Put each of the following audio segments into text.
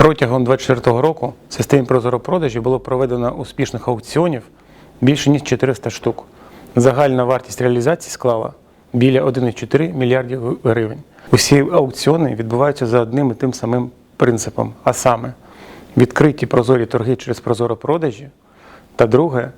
Протягом 2024 року в системі прозоропродажі було проведено успішних аукціонів більше ніж 400 штук. Загальна вартість реалізації склала біля 1,4 мільярдів гривень. Усі аукціони відбуваються за одним і тим самим принципом, а саме відкриті прозорі торги через прозоропродажі. Та друге,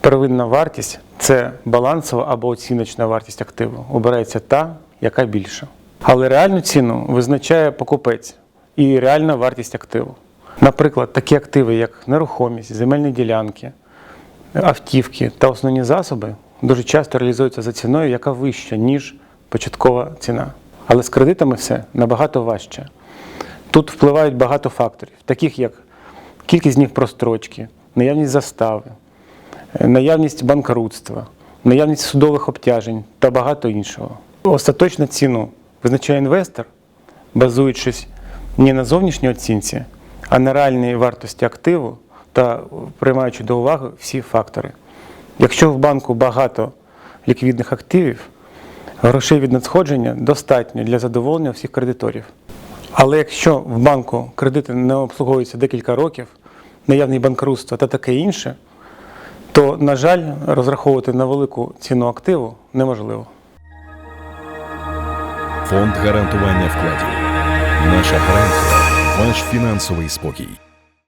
первинна вартість це балансова або оціночна вартість активу. Обирається та, яка більша. Але реальну ціну визначає покупець і реальна вартість активу. Наприклад, такі активи, як нерухомість, земельні ділянки, автівки та основні засоби дуже часто реалізуються за ціною, яка вища, ніж початкова ціна. Але з кредитами все набагато важче. Тут впливають багато факторів, таких як кількість днів прострочки, наявність застави, е, наявність банкрутства, наявність судових обтяжень та багато іншого. Остаточну ціну визначає інвестор, базуючись не на зовнішній оцінці, а на реальній вартості активу та приймаючи до уваги всі фактори. Якщо в банку багато ліквідних активів, грошей від надходження достатньо для задоволення всіх кредиторів. Але якщо в банку кредити не обслуговуються декілька років, наявні банкрутство та таке інше, то, на жаль, розраховувати на велику ціну активу неможливо. Фонд гарантування вкладів. Наша гарантія ваш фінансовий спокій.